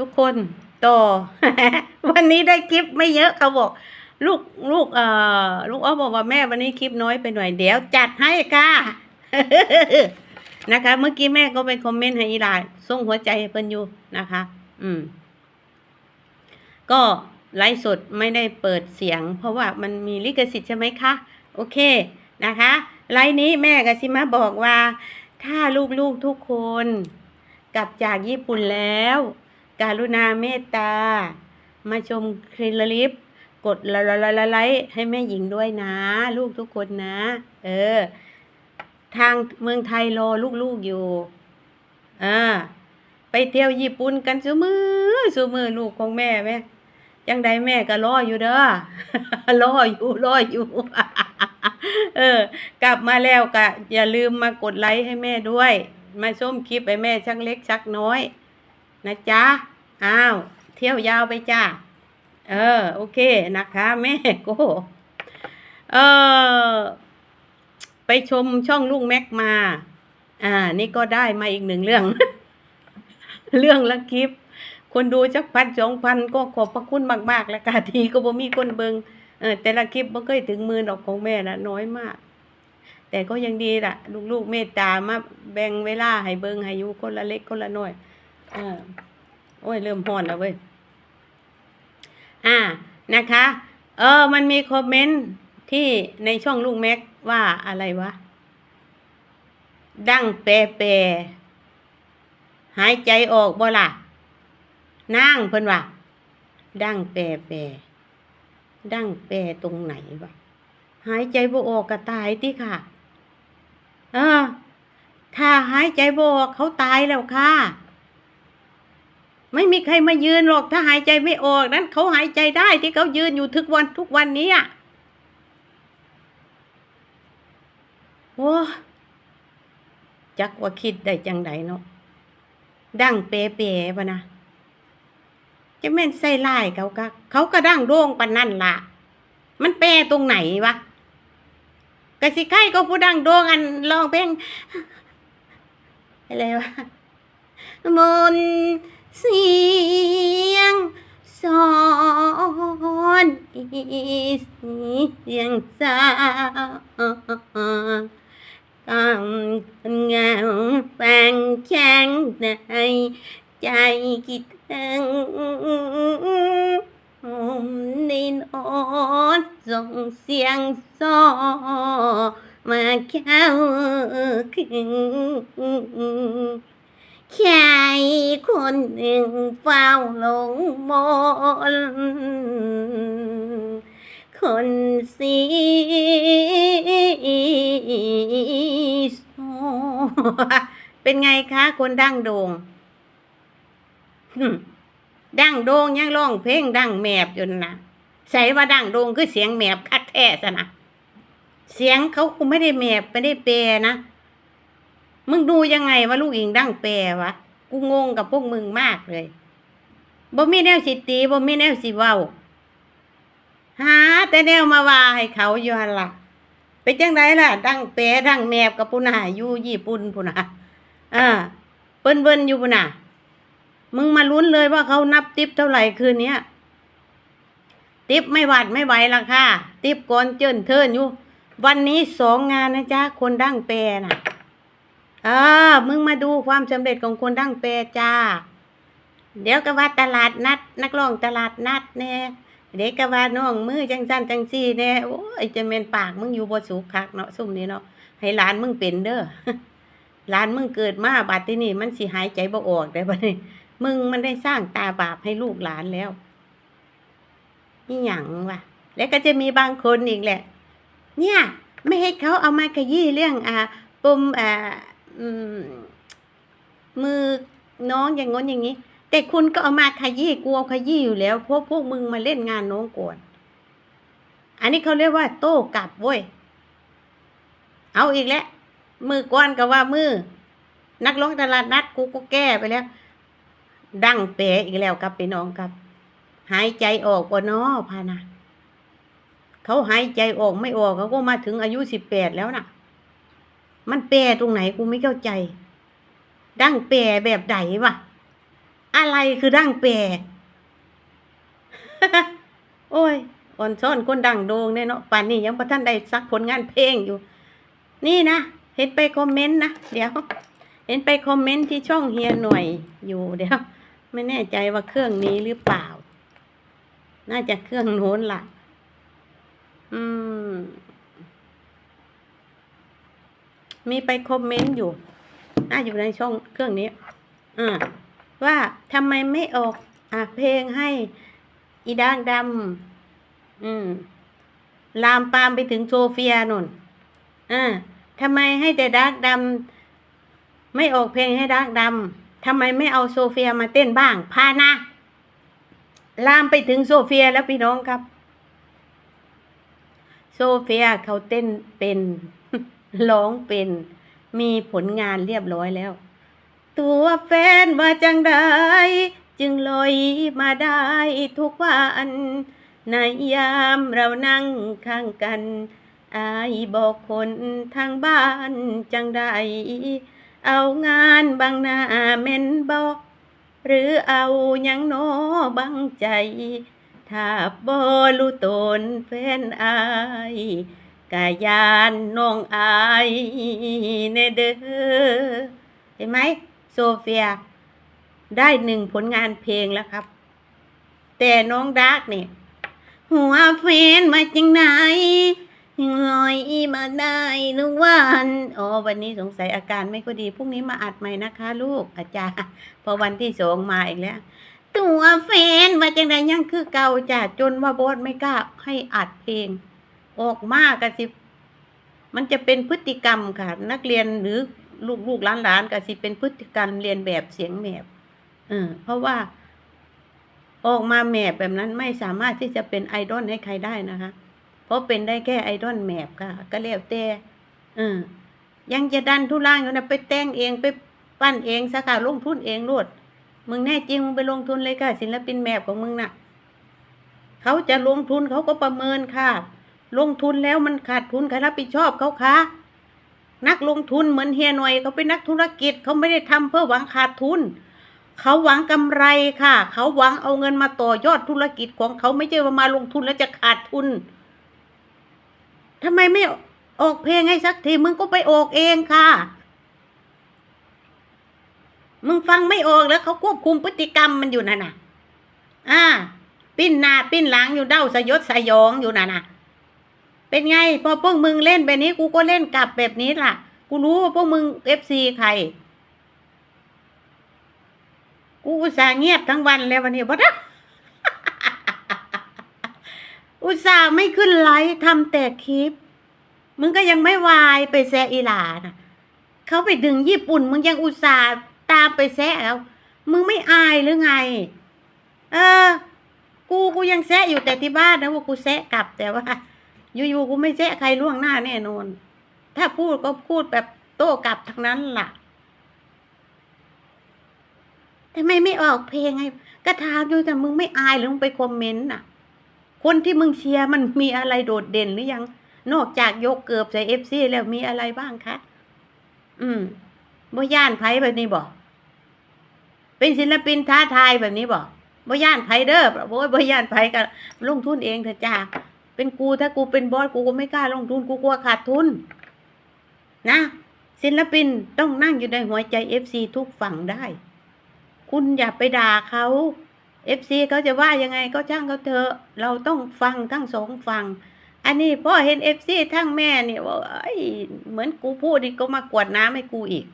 ทุกคนต่อ วันนี้ได้คลิปไม่เยอะเขาบอก ลูกลูกเอ่อลูกอ้อบอกว่าแม่วันนี้คลิปน้อยไปหน่อยเดี๋ยวจัดให้ค่ะนะคะ เมื่อกี้แม่ก็ไปคอมเมนต์ให้อีลาส่งหัวใจให้เพิ่นอยู่นะคะ อืม ก็ไลฟ์สดไม่ได้เปิดเสียง เพราะว่ามันมีลิขสิทธิ์ใช่ไหมคะ โอเคนะคะไลฟ์นี้แม่กับซิมาบอกว่า ถ้าลูกๆทุกคน กลับจากญี่ปุ่นแล้ว การุณาเมตตา มาชมคลิปลิปกดไลค์ไลค์ให้แม่หญิงด้วยนะ ลูกทุกคนนะ เออ ทางเมืองไทยรอลูกๆอยู่อ่าไปเที่ยวญี่ปุ่นกันซุมือซุมือลูกของแม่แม่จังใดแม่ก็รออยู่เด้อรออยู่รออยู่ เออ กลับมาแล้วก็อย่าลืมมากดไลค์ให้แม่ด้วย มาชมคลิปให้แม่ชักเล็กชักน้อย นะจ๊ะ อ้าว เที่ยวยาวไปจ้า เออ โอเคนะคะแม่โกเออไปชมช่องลุงแม็กมา อ่า นี่ก็ได้มาอีกหนึ่งเรื่อง เรื่องละคลิป คนดูจักพันสองพันก็ขอบพระคุณมากๆ แล้วกาทีก็บ่มีคนเบิงเออแต่ละคลิปบ่เคยถึงมือดอกของแม่นะน้อยมากแต่ก็ยังดีล่ะ ลูกๆเมตตามาแบ่งเวลาให้เบิงให้อยู่คนละเล็กคนละน้อย เออโอ้ย เริ่มฮ้อนแล้วเว้ย อ่า นะคะ เออ มันมีคอมเมนต์ที่ในช่องลุงแม็กว่าอะไรวะ ดั้งแปรแปรหายใจออกบ่ล่ะ นั่งเพิ่นว่า ดั้งแปรแปรดั้งแปรตรงไหนวะ หายใจบ่ออกก็ตายติค่ะ เออ ถ้าหายใจบ่ออกเขาตายแล้วค่ะ ไม่มีใครมายืนหรอกถ้าหายใจไม่ออกนั้นเขาหายใจได้ที่เขายืนอยู่ทุกวันทุกวันนี้อะโอ้จักว่าคิดได้จังไดเนาะดั้งเปเปปะนะจะแม่นใส่ลายเขาก็เขาก็ดั้งโด่งปานนั่นละมันแปรตรงไหนวะกะสิไข่ก็ผู้ดั้งโด่งอันลองเพลงอะไรวะมน เสียงสอนอีเสียงสาวกำเงาฟังช่างในใจคิดถึงผมในนอนส่งเสียงสอมาเข้าคืน ชายคนหนึ่งเฝ้าหลงมนคนสีโซเป็นไงคะคนดั้งโดงดั้งโดงยังร้องเพลงดั้งแมบอยู่นะใส่ว่าดั้งโดงคือเสียงแมบคัดแท้ซะนะเสียงเขาคงไม่ได้แมบไม่ได้แปรนะ มึงดูยังไงว่าลูกอิงดั้งแปรวะ กูงงกับพวกมึงมากเลยบ่มีแนวสิตีบ่มีแนวสิเว้าหาแต่แนวมาว่าให้เขาอยู่หันล่ะเป็นจังไดล่ะ ดั้งแปรดั้งแมบกับปุ่นหาอยู่ญี่ปุ่นพุ่นน่ะอ่าเปิ้นเบิ้นอยู่พุ่นน่ะมึงมาลุ้นเลยว่าเขานับติปเท่าไหร่คืนเนี้ยติปไม่หวัดไม่ไหวละค่ะ ติปก่อนเจิ้นเทินอยู่ วันนี้สองงานนะจ๊ะคนดั้งแปรน่ะ เออ มึงมาดูความสำเร็จของคนดั้งแปรจ้า เดี๋ยวก็ว่าตลาดนัด นักร้องตลาดนัดแน่เด็กก็ว่าน้องมือจังสั้นจังซี่แน่โอ้ยจะเมนปากมึงอยู่บ่สุขคักเนาะซุ่มนี้เนาะให้หลานมึงเป็นเด้อหลานมึงเกิดมาบัดที่นี่มันสิหายใจบ่ออกได้บัดนี้มึงมันได้สร้างตาบาปให้ลูกหลานแล้วนี่หยังวะแล้วก็จะมีบางคนอีกแหละ เนี่ย ไม่ให้เขาเอามาขยี้เรื่องอ่าปมอ่า มือน้องอย่างง้นอย่างนี้ แต่คุณก็เอามาขยี้กลัวขยี้อยู่แล้ว เพราะพวกมึงมาเล่นงานน้องก่อนอันนี้เขาเรียกว่า โต้กลับเว้ย เอาอีกแล้ว มือก้อนก็ว่ามือ นักร้องตลาดนัดกูก็แก้ไปแล้ว ดังเป๋อีกแล้วครับพี่น้องครับ หายใจออกบ่นอพานะเขาหายใจออกไม่ออกเขาก็มาถึงอายุสิบแปดแล้วน่ะ มันแปรตรงไหนกูไม่เข้าใจ ดั้งแปรแบบใดวะอะไรคือดังแปรโอ้ยอ่อนซ่อนคนดังโดงเนี่ยเนาะป่านนี้ยังบ่ทันได้ซักผลงานเพลงอยู่ นี่นะเห็นไปคอมเมนต์นะเดี๋ยว เห็นไปคอมเมนต์ที่ช่องเฮียหน่วยอยู่เดี๋ยว ไม่แน่ใจว่าเครื่องนี้หรือเปล่า น่าจะเครื่องโน้นล่ะ อืม มีไปคอมเมนต์อยู่น่าอยู่ในช่องเครื่องนี้อ่าว่าทำไมไม่ออกอะเพลงให้ อีด่างดำอืม ลามปามไปถึงโซเฟียนุ่นอ่าทำไมให้แต่ดาร์กดำไม่ออกเพลงให้ดาร์กดำทำไมไม่เอาโซเฟียมาเต้นบ้าง พานะลามไปถึงโซเฟียแล้วพี่น้องครับ โซเฟียเขาเต้นเป็น ร้องเป็นมีผลงานเรียบร้อยแล้ว ตัวแฟนว่าจังใดจึงลอยมาได้ทุกวันในยามเรานั่งข้างกัน อายบอกคนทางบ้านจังใดเอางานบางหน้าเม่นบอกหรือเอายังโนบังใจ ถ้าบ่รู้ตนแฟนอาย กะยานน้องอายเนเดอเห็นไหมโซเฟีย ได้หนึ่งผลงานเพลงแล้วครับ แต่น้องดาร์กเนี่ย หัวแฟนมาจังไหนยังลอยมาได้ทุกวันอ๋อวันนี้สงสัยอาการไม่ค่อยดีพรุ่งนี้มาอัดใหม่นะคะ ลูกอาจารย์พอวันที่สองมาอีกแล้ว ตัวแฟนมาจังไดยังคือเก่าจ้ะจนว่าบอสไม่กล้าให้อัดเพลง ออกมากกันสิ มันจะเป็นพฤติกรรมค่ะ นักเรียนหรือลูกลูกหลานหลานๆก็สิเป็นพฤติกรรมเรียนแบบเสียงแมบเออเพราะว่า ออกมาแมบแบบนั้นไม่สามารถที่จะเป็นไอดอลให้ใครได้นะคะ เพราะเป็นได้แค่ไอดอลแมบค่ะ ก็แล้วแต่เออยังจะดันทุล่างอยู่นะไปแต่งเองไปปั้นเองสาขาลงทุนเองรวดมึงแน่จริงมึงไปลงทุนเลยค่ะศิลปินแมบของมึงน่ะ เขาจะลงทุนเขาก็ประเมินค่ะ ลงทุนแล้วมันขาดทุนใครรับผิดชอบเขาคะนักลงทุนเหมือนเฮียหน่อยเขาเป็นนักธุรกิจเขาไม่ได้ทำเพื่อหวังขาดทุน เขาหวังกำไรค่ะ เขาหวังเอาเงินมาต่อยอดธุรกิจของเขาไม่ใช่ว่ามาลงทุนแล้วจะขาดทุนทำไมไม่ออกเพลงให้สักทีมึงก็ไปออกเองค่ะ มึงฟังไม่ออกแล้วเขาควบคุมพฤติกรรมมันอยู่น่ะน่ะอ่า ปิ้นหน้าปิ้นหลังอยู่เด้าสยดสยองอยู่น่ะน่ะ เป็นไง พอพวกมึงเล่นแบบนี้กูก็เล่นกลับแบบนี้ล่ะ กูรู้ว่าพวกมึงเอฟซีใคร กูอุตส่าห์เงียบทั้งวันแล้ววันนี้พอนะอุตส่าห์ไม่ขึ้นไลฟ์ทำแต่คลิป มึงก็ยังไม่วายไปแซะอีหลานะเขาไปถึงญี่ปุ่น มึงยังอุตส่าห์ตามไปแซะแล้วมึงไม่อายหรือไง เออ กูกูยังแซะอยู่แต่ที่บ้านนะว่ากูแซะกลับแต่ว่า อยู่ๆกูไม่แซะใครล่วงหน้าแน่นอน ถ้าพูดก็พูดแบบโต้กลับทั้งนั้นล่ะทำไมไม่ออกเพลงไงก็ถามอยู่แต่มึงไม่อายหรือมึงไปคอมเมนต์น่ะ คนที่มึงเชียร์มันมีอะไรโดดเด่นหรือยัง นอกจากยกเกือบใส่เอฟซีแล้วมีอะไรบ้างคะ อืมบ่ย่านไผแบบนี้บ่เป็นศิลปินท้าทายแบบนี้บ่บ่ย่านไผเด้อโอ้ยบ่ย่านไผก็ลงทุนเองเถอะจ้า เป็นกูถ้ากูเป็นบอสกูก็ไม่กล้าลงทุนกูกลัวขาดทุน นะศิลปินต้องนั่งอยู่ในหัวใจเอฟซีทุกฝั่งได้ คุณอย่าไปด่าเขาเอฟซีเขาจะว่ายังไงก็ช่างเขาเถอะ เราต้องฟังทั้งสองฝั่งอันนี้พ่อเห็นเอฟซีทั้งแม่เนี่ยว่าเอ้ยเหมือนกูพูดนี่ก็มากวดน้ำให้กูอีก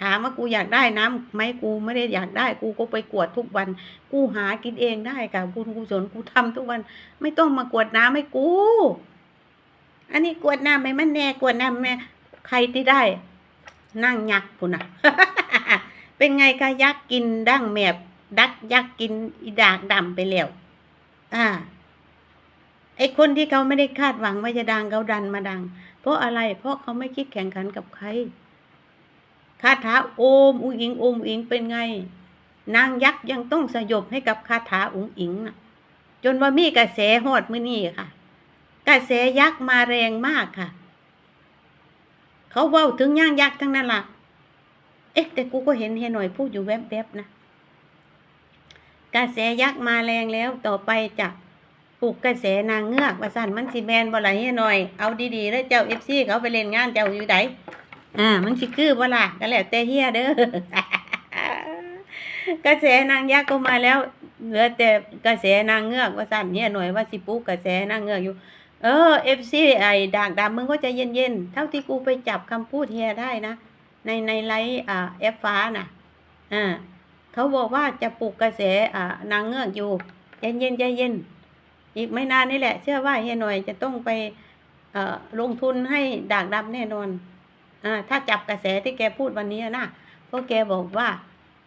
ถามว่ากูอยากได้น้ำไหมกูไม่ได้อยากได้ กูก็ไปกวดทุกวัน กูหากินเองได้ค่ะบุญกุศลกูทำทุกวัน ไม่ต้องมากวดน้ำให้กู อันนี้กวดน้ำไหมมันแน่กวดน้ำแม่ใครที่ได้ นั่งยักษ์พุ่นน่ะเป็นไงคะยักษ์กินดั้งแมบดักยักษ์กินอีดากดำไปแล้วอ่าไอคนที่เขาไม่ได้คาดหวังว่าจะดังเขาดันมาดัง เพราะอะไรเพราะเขาไม่คิดแข่งขันกับใคร คาถาโอมอุงอิงโอมอิงเป็นไง นางยักษ์ยังต้องสยบให้กับคาถาอุงอิงน่ะจนว่ามีกระแสฮอดมือนี้ค่ะ กระแสยักษ์มาแรงมากค่ะ เขาเว้าถึงย่างยักษ์ทั้งนั้นล่ะ เอ๊ะ แต่กูก็เห็นเฮหน่อยพูดอยู่แวบๆนะกระแสยักษ์มาแรงแล้วต่อไปจะปลุกกระแสนางเงือกว่าสั่นมันสิแมนบ่ไหลหน่อย เอาดีๆแล้วเจ้าเอฟซีเขาไปเล่นงานเจ้าอยู่ไหน อ่ามันสิคือบ่ล่ะก็แล้วแต่เฮียเด้อกระแสนางยักษ์ก็มาแล้วเหลือแต่กระแสนางเงือกว่าสั่นเฮียหน่อยว่าสิปลุกกระแสนางเงือกอยู่ เออเอฟซีไอ้ดากดำมึงก็ใจเย็นๆเท่าที่กูไปจับคำพูดเฮียได้นะ ในในไลฟ์อ่าเอฟฟ้าน่ะอ่าเขาบอกว่าจะปลุกกระแสอ่านางเงือกอยู่ใจเย็นใจเย็น อีกไม่นานนี่แหละ เชื่อว่าเฮียหน่อยจะต้องไปเอ่อลงทุนให้ดากดำแน่นอน ถ้าจับกระแสที่แกพูดวันนี้นะเพราะแกบอกว่า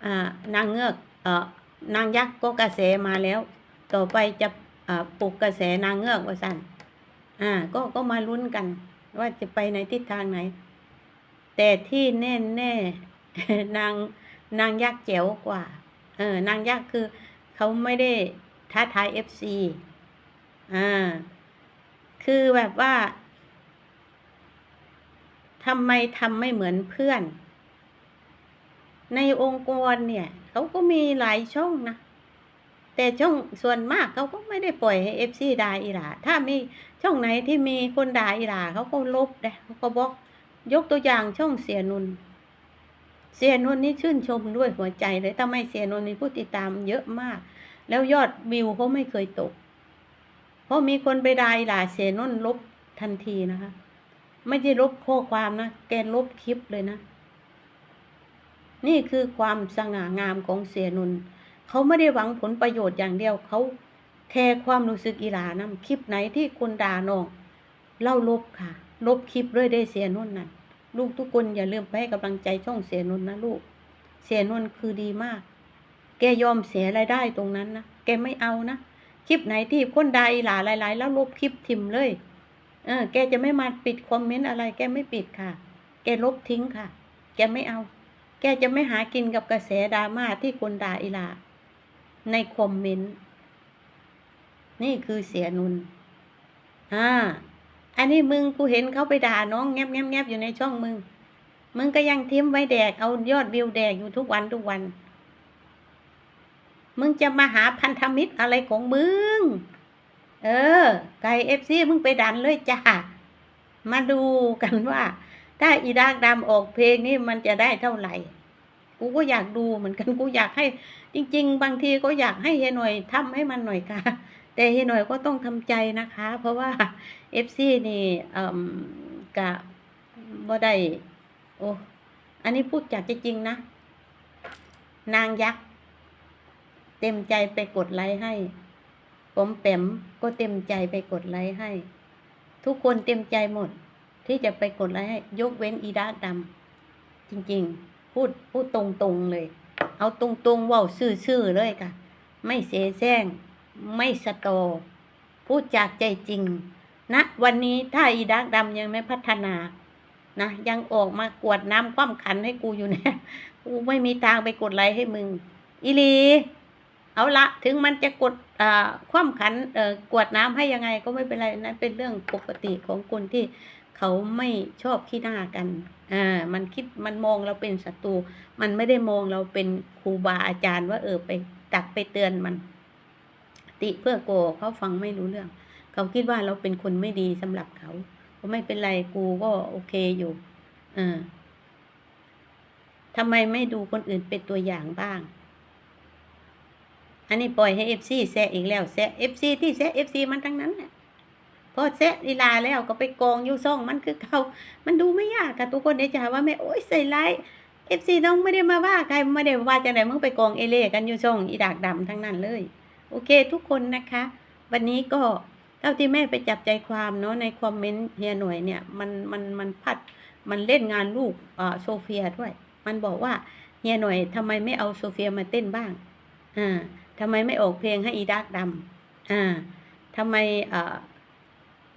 อ่านางเงือกเออนางยักษ์ก็กระแสมาแล้ว ต่อไปจะปลุกกระแสนางเงือกว่าสันอ่าก็ก็มาลุ้นกัน ว่าจะไปในทิศทางไหน แต่ที่แน่แน่นางนางยักษ์แจ๋วกว่า เออนางยักษ์คือเขาไม่ได้ท้าทายเอฟซีอ่าคือแบบว่า ทำไมทำไม่เหมือนเพื่อน ในองค์กรเนี่ยเขาก็มีหลายช่องนะ แต่ช่องส่วนมากเขาก็ไม่ได้ปล่อยให้เอฟซีด่าอีหลาถ้ามีช่องไหนที่มีคนด่าอีหลาเขาก็ลบนะเขาก็บล็อกยกตัวอย่างช่องเสียนุน เสียนุนนี่ชื่นชมด้วยหัวใจเลยทำไมเสียนุนมีผู้ติดตามเยอะมาก แล้วยอดวิวเขาไม่เคยตก เพราะมีคนไปด่าอีหลาเสียนุนลบทันทีนะคะ ไม่ใช่ลบข้อความนะ แกลบคลิปเลยนะ นี่คือความสง่างามของเสียนุน เขาไม่ได้หวังผลประโยชน์อย่างเดียว เขาแคร์ความรู้สึกอีหลานะคลิปไหนที่คนด่าน้องเล่าลบค่ะ ลบคลิปด้วยได้เสียนุ่นนั่นลูกทุกคนอย่าลืมไปให้กำลังใจช่องเสียนุ่นนะลูก เสียนุ่นคือดีมาก แกยอมเสียรายได้ตรงนั้นนะ แกไม่เอานะ คลิปไหนที่คนด่าอีหลาหลาย ๆ แล้วลบคลิปทิมเลย เออ แกจะไม่มาปิดคอมเมนต์อะไร แกไม่ปิดค่ะ แกลบทิ้งค่ะ แกไม่เอา แกจะไม่หากินกับกระแสดราม่าที่คนด่าอีลา ในคอมเมนต์ นี่คือเสียนุน อ่า อันนี้มึงกูเห็นเขาไปด่าน้องแงบแงบแงบอยู่ในช่องมึง มึงก็ยังทิ้มไว้แดก เอายอดวิวแดกอยู่ทุกวันทุกวัน มึงจะมาหาพันธมิตรอะไรของมึง เออ ไก่เอฟซีมึงไปดันเลยจ้ามาดูกันว่า ถ้าอีดากดำออกเพลงนี่มันจะได้เท่าไหร่ กูก็อยากดูเหมือนกันกูอยากให้ จริง ๆ บางทีก็อยากให้เฮหน่อยทำให้มันหน่อยค่ะ แต่เฮหน่อยก็ต้องทำใจนะคะ เพราะว่าเอฟซีนี่เอ่มกะบ่ได้โอ้อันนี้พูดจากจริงนะ นางยักษ์ เต็มใจไปกดไลค์ให้ ผมแปมก็เต็มใจไปกดไลค์ให้ ทุกคนเต็มใจหมด ที่จะไปกดไลค์ให้ ยกเว้นอีดาดำจริงๆ พูดพูดตรงๆเลย เอาตรงๆว่าซื่อๆเลยค่ะ ไม่เสแสร้ง ไม่สตอ พูดจากใจจริงนะ วันนี้ถ้าอีดักดำยังไม่พัฒนานะยังออกมากวดน้ำคว่ำขันให้กูอยู่เนี่ย กูไม่มีทางไปกดไลค์ให้มึง อีลี เอาละถึงมันจะกดคว่ำขันกวดน้ำให้ยังไงก็ไม่เป็นไรนะเป็นเรื่องปกติของคนที่เขาไม่ชอบขี้หน้ากันอ่ามันคิดมันมองเราเป็นศัตรูมันไม่ได้มองเราเป็นครูบาอาจารย์ว่าเออไปตักไปเตือนมัน ติเพื่อโกเขาฟังไม่รู้เรื่อง เขาคิดว่าเราเป็นคนไม่ดีสำหรับเขาก็ไม่เป็นไรกูก็โอเคอยู่เออทำไมไม่ดูคนอื่นเป็นตัวอย่างบ้าง อันนี้ปล่อยให้เอฟซีแซะอีกแล้วแซะเอฟซีที่แซะเอฟซีมันทั้งนั้นแหละพอแซะลีลาแล้วก็ไปกองอยู่ซ่องมันคือเขามันดูไม่ยากค่ะทุกคนเดี๋ยวจะว่าแม่โอ๊ยใส่ร้ายเอฟซีน้องไม่ได้มาว่าใครไม่ได้ว่าจะไหนมึงไปกองเอเล่กันอยู่ซ่องอีดากดำทั้งนั้นเลย โอเค ทุกคนนะคะ วันนี้ก็เท่าที่แม่ไปจับใจความเนาะในคอมเมนต์เฮียหน่วยเนี่ยมันมันมันพัดมันเล่นงานลูกอ่าโซเฟียด้วย มันบอกว่าเฮียหน่วยทำไมไม่เอาโซเฟียมาเต้นบ้างอ่า ทำไมไม่ออกเพลงให้อีดักดำอ่าทำไมเอ่า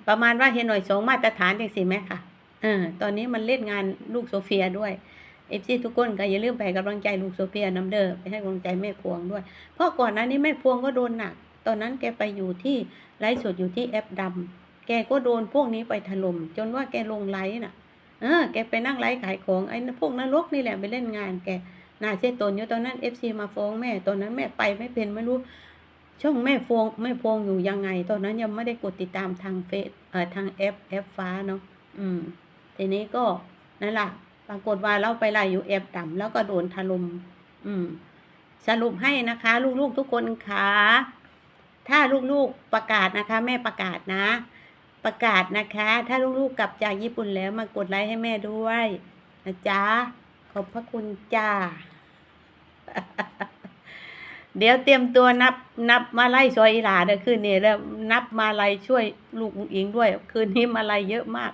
ประมาณว่าเฮียหน่วยสองมาตรฐานอย่างสิแม่ค่ะเออตอนนี้มันเล่นงานลูกโซเฟียด้วยเอฟซีทุกคนก็อย่าลืมไปกำลังใจลูกโซเฟียน้ำเด้อไปให้กำลังใจแม่พวงด้วย เพราะก่อนหน้านี้แม่พวงก็โดนหนัก ตอนนั้นแกไปอยู่ที่ไลฟ์สดอยู่ที่แอปดำแกก็โดนพวกนี้ไปถล่มจนว่าแกลงไลฟ์น่ะ เออ แกไปนั่งไลฟ์ขายของไอ้พวกนรกนี่แหละไปเล่นงานแก น่าเสียตนอยู่ตอนนั้น FC มาฟ้องแม่ตอนนั้นแม่ไปไม่เป็นไม่รู้ ช่องแม่ฟงแม่พวงอยู่ยังไง ตอนนั้นยังไม่ได้กดติดตามทางเฟซเอ่อทางแอปแอปฟ้าเนาะอืมทีนี้ก็นั่นแหละปรากฏว่าเราไปไล่อยู่แอปต่ำแล้วก็โดนถล่มอืม สรุปให้นะคะ ลูกๆทุกคนค่ะถ้าลูกๆประกาศนะคะ แม่ประกาศนะ ประกาศนะคะ ถ้าลูกๆกลับจากญี่ปุ่นแล้วมากดไลค์ให้แม่ด้วยนะจ๊ะขอบพระคุณจ้า เดี๋ยวเตรียมตัวนับ นับมาไล่ซอยอีหลาเด้อคืนนี้แล้วนับมาไล่ช่วยลูกเอิงด้วย คืนนี้มาไล่เยอะมาก